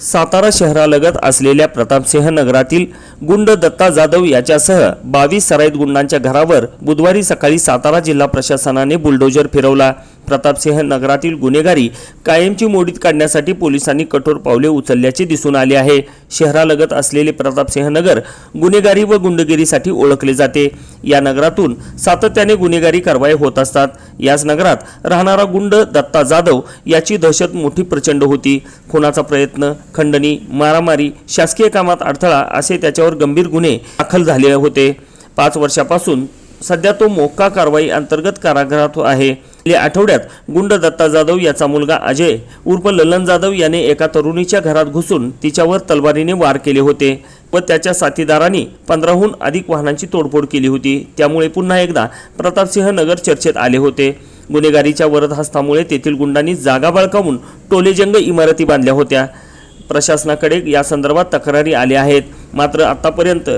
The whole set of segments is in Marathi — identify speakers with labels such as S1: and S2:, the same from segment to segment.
S1: सातारा शहरालगत असलेल्या प्रतापसिंह नगरातील गुंड दत्ता जाधव याच्यासह बावीस सराईत गुंडांच्या घरावर बुधवारी सकाळी सातारा जिल्हा प्रशासनाने बुलडोजर फिरवला. प्रतापसिंह नगरातील गुन्हेगारी कायमची मोडीत काढण्यासाठी पोलिसांनी कठोर पावले उचलल्याचे दिसून आले आहे. शहरालगत असलेले प्रतापसिंह नगर गुन्हेगारी व गुंडगिरीसाठी ओळखले जाते. या नगरातून सातत्याने गुन्हेगारी कारवाई होत असतात. याच नगरात राहणारा गुंड दत्ता जाधव याची दहशत मोठी प्रचंड होती. खुनाचा प्रयत्न खंडणी मारामारी शासकीय कामात अडथळा असे त्याच्यावर गंभीर गुन्हे दाखल झाले होते. पाच वर्षापासून सध्या तो मोक्का कारवाई अंतर्गत कारागृहात आहे. गेल्या आठवड्यात गुंड दत्ता जाधव याचा मुलगा अजय उर्फ ललन जाधव याने एका तरुणीच्या घरात घुसून तिच्यावर तलवारीने वार केले होते व त्याच्या साथीदारांनी पंधराहून अधिक वाहनांची तोडफोड केली होती. त्यामुळे पुन्हा एकदा प्रतापसिंह नगर चर्चेत आले होते. गुन्हेगारीच्या वरदहस्तामुळे तेथील गुंडांनी जागा बळकावून टोलेजंग इमारती बांधल्या होत्या. प्रशासनाकडे या संदर्भात तक्रारी आल्या आहेत. मात्र आतापर्यंत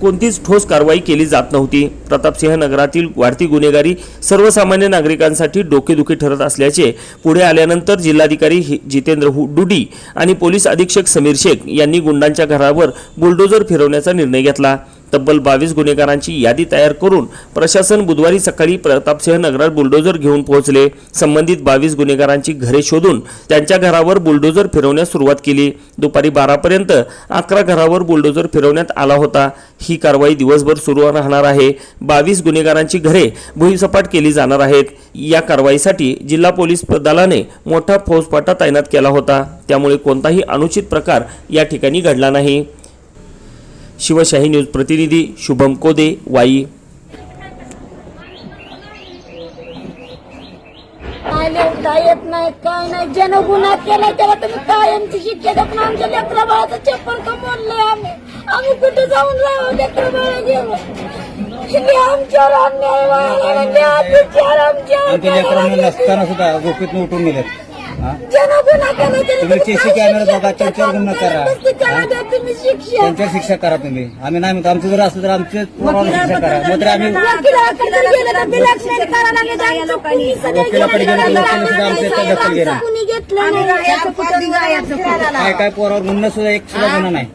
S1: कोणतीच ठोस कारवाई केली जात नव्हती. प्रतापसिंह नगरातील वाढती गुन्हेगारी सर्वसामान्य नागरिकांसाठी डोकेदुखी ठरत असल्याचे पुढे आल्यानंतर जिल्हाधिकारी जितेंद्र हु- डुडी आणि पोलीस अधीक्षक समीर शेख यांनी गुंडांच्या घरावर बुलडोजर फिरवण्याचा निर्णय घेतला. तब्बल बावीस गुन्हेगारांची यादी तयार करून प्रशासन बुधवारी सकाळी प्रतापसिंह नगरात बुलडोजर घेऊन पोहोचले. संबंधित बावीस गुन्हेगारांची घरे शोधून त्यांच्या घरावर बुलडोजर फिरवण्यास सुरुवात केली. दुपारी बारापर्यंत अकरा घरावर बुलडोजर फिरवण्यात आला होता. ही कारवाई दिवसभर सुरू राहणार आहे. बावीस गुन्हेगारांची घरे भुईसपाट केली जाणार आहेत. या कारवाईसाठी जिल्हा पोलीस दलाने मोठा फौजफाटा तैनात केला होता. त्यामुळे कोणताही अनुचित प्रकार या ठिकाणी घडला नाही. शिवशाही न्यूज प्रतिनिधी शुभम कोदे वाई.
S2: येत नाही काय नाही. ज्यानं गुन्हा केला त्याला तुम्ही कायमची शिक्षा देत पण आमच्या लेकरा बाळाचं चप्पल बोललोय आम्ही. आम्ही कुठे जाऊन राहू लेकरा बाळा घेऊन? हिने आमच्यावर अन्याय व्हायला न्याय विचार आमच्यावर
S3: आमच्या लेकरांना
S2: करायला
S3: नसताना सुद्धा गोपीतनं उठून गेलेत हा?
S2: ज्यानं गुन्हा केला त्याला
S3: तुम्ही
S2: तुम्ही
S3: CC
S2: काय
S3: कॅमेरा
S2: शिक्षा
S3: बघा? त्यांच्यावर गुन्हा करा.
S2: नसते त्याला द्या तुम्ही शिक्षा
S3: त्यांच्यावर शिक्षा करा तुम्ही आम्ही नाही म्हणतो आमचं जर असलं तर आमचे पोरावर शिक्षा करा मग तर आम्ही
S2: वकिलाकडे गेलं तर बिलाक्षण करायला लागेल. आमचं कुणी सगळं
S3: वकिलाकडे गेलं तर
S2: गेलं.
S3: वकील सुद्धा आमच्या इथं दखल घेणार.
S2: घेतलं नाही.
S3: काय काय पोरावर गुन्हा सुद्धा एक सुद्धा गुन्हा नाही.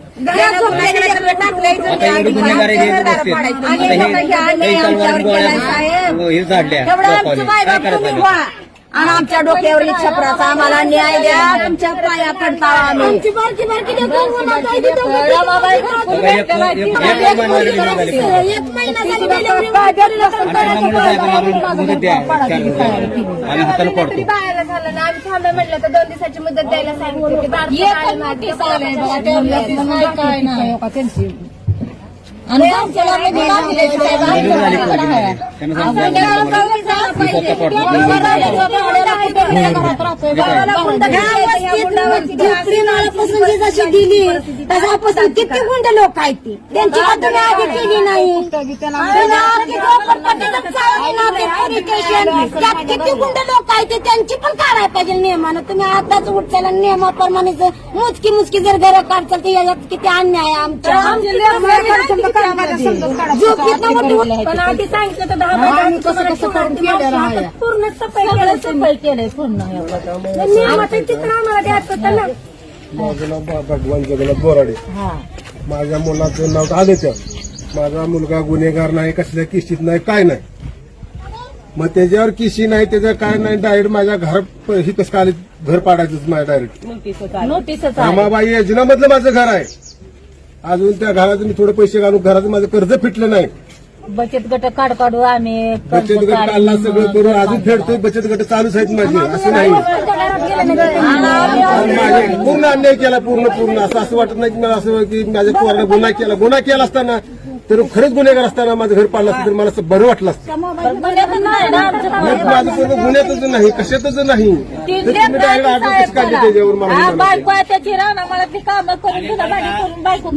S3: आता एवढी गुन्हेगारी आता हे काही तलवार गोळ्या हे झाडल्या. काय करायचं?
S4: आणि आमच्या डोक्यावर छपराचा आम्हाला न्याय द्या तुमच्या पाया पडता
S2: आमची बारकी बारकी
S3: एक- झाली का?
S2: महिना
S5: ना आम्ही थांबे म्हटलं तर दोन दिवसाची मुदत द्यायला सांगितली आले माझे.
S4: काय नाही
S2: जशी दिली तशापासून किती गुंड लोक आहेत ती त्यांची आधी केली नाही त्यात किती गुंड लोक आहेत ते त्यांची पण काढायला पाहिजे नियमानं तुम्ही आताच उठल्याला नियमाप्रमाणे जर मुचकी मुचकी जर घर काढचाल तर याच्यात किती अन्याय आहे आमच्या झोपडीतनं उठून-
S5: पण आधी सांगितलं तर दहा बारा तुम्हाला शिवाय आता पूर्ण सफाई केलं सफाई केलंय पूर्ण. नियमाचं चित्र आम्हाला द्यायचं होतं ना.
S6: माझं नाव भगवान जगन्नाथ बोराडे. माझ्या मुलाचं नाव आदित्य. माझा मुलगा गुन्हेगार नाही कसल्या किशीत नाही काय नाही. मग त्याच्यावर किशी नाही त्याचं काय नाही डायरेक्ट माझ्या घर ही कसं काय घर पाडायचं माझ्या डायरेक्ट
S4: नोटीसच
S6: रामाबाई योजनामधलं माझं घर आहे. अजून त्या घरात मी थोडे पैसे घालून घराचं माझं कर्ज फिटलं नाही.
S4: बचत गट काढ काढू आम्ही
S6: बचत गट काढला सगळं करून अजून फेडतोय बचत गट चालूच आहेत माझे असं नाही. आणि माझे पूर्ण अन्याय केला पूर्ण पूर्ण. असं असं वाटत नाही की मला असं की माझ्या पोराने गुन्हा केला. गुन्हा केला असताना तर खरंच गुन्हेगार असताना माझं घर पाडलं असतं तर मला असं बरं वाटलं असतं. मग माझं पोरग गुन्ह्यातच नाही कशातच नाही तर तुम्ही डायरेक्ट आठवण कशी काढली त्याच्यावर मला हे म्हणायचं.
S4: बायको आहे त्याची राहणं मला ती कामं करून तुला भाजी करून बायको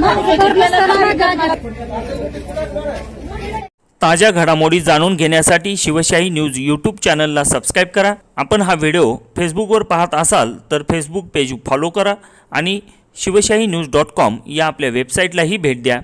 S1: ताज्या घडामोडी जाणून घेण्यासाठी शिवशाही न्यूज यूट्यूब चॅनलला सबस्क्राईब करा. आपण हा व्हिडिओ फेसबुकवर पाहत असाल तर फेसबुक पेज फॉलो करा आणि शिवशाही न्यूज डॉट कॉम या आपल्या वेबसाईटलाही भेट द्या.